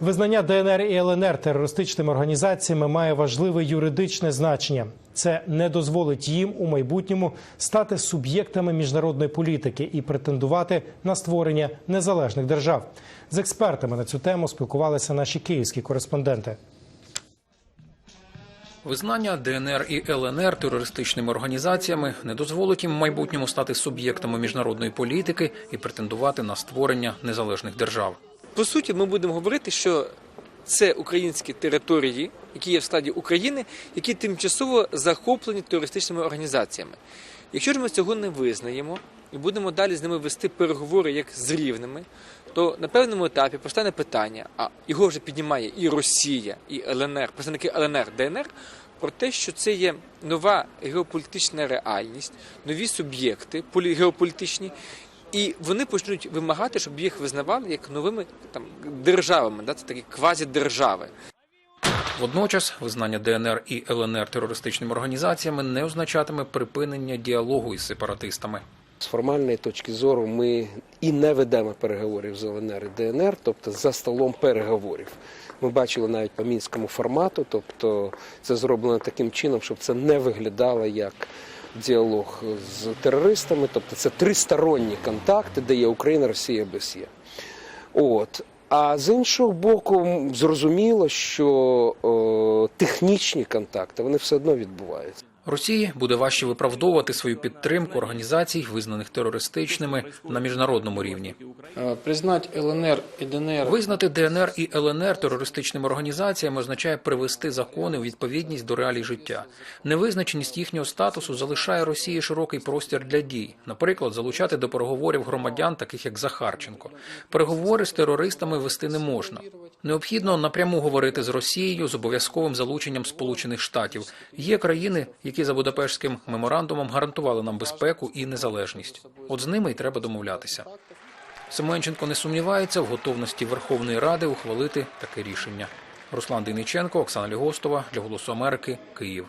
Визнання ДНР і ЛНР терористичними організаціями має важливе юридичне значення. Це не дозволить їм у майбутньому стати суб'єктами міжнародної політики і претендувати на створення незалежних держав. З експертами на цю тему спілкувалися наші київські кореспонденти. Визнання ДНР і ЛНР терористичними організаціями не дозволить їм в майбутньому стати суб'єктами міжнародної політики і претендувати на створення незалежних держав. По суті, ми будемо говорити, що це українські території, які є в складі України, які тимчасово захоплені терористичними організаціями. Якщо ж ми цього не визнаємо і будемо далі з ними вести переговори як з рівними, то на певному етапі постане питання, а його вже піднімає і Росія, і ЛНР, представники ЛНР, ДНР, про те, що це є нова геополітична реальність, нові суб'єкти полі- геополітичні, і вони почнуть вимагати, щоб їх визнавали як новими там державами, да, це такі квазідержави. Водночас, визнання ДНР і ЛНР терористичними організаціями не означатиме припинення діалогу із сепаратистами. З формальної точки зору ми і не ведемо переговорів з ЛНР і ДНР, тобто за столом переговорів. Ми бачили навіть по мінському формату, тобто це зроблено таким чином, щоб це не виглядало як діалог з терористами, тобто це тристоронні контакти, де є Україна, Росія БСЄ. От. А з іншого боку, зрозуміло, що о, технічні контакти вони все одно відбуваються. Росії буде важче виправдовувати свою підтримку організацій, визнаних терористичними на міжнародному рівні. Э, Признать ЛНР и ДНР Визнати ДНР і ЛНР терористичними організаціями означає привести закони у відповідність до реалій життя. Невизначеність їхнього статусу залишає Росії широкий простір для дій, наприклад, залучати до переговорів громадян, таких як Захарченко. Переговори з терористами вести не можна. Необхідно напряму говорити з Росією з обов'язковим залученням Сполучених Штатів. Є країни, які за Будапештським меморандумом гарантували нам безпеку і незалежність. От з ними й треба домовлятися. Семенченко не сумнівається в готовності Верховної Ради ухвалити таке рішення. Руслан Дейниченко, Оксана Лігостова для Голосу Америки, Київ.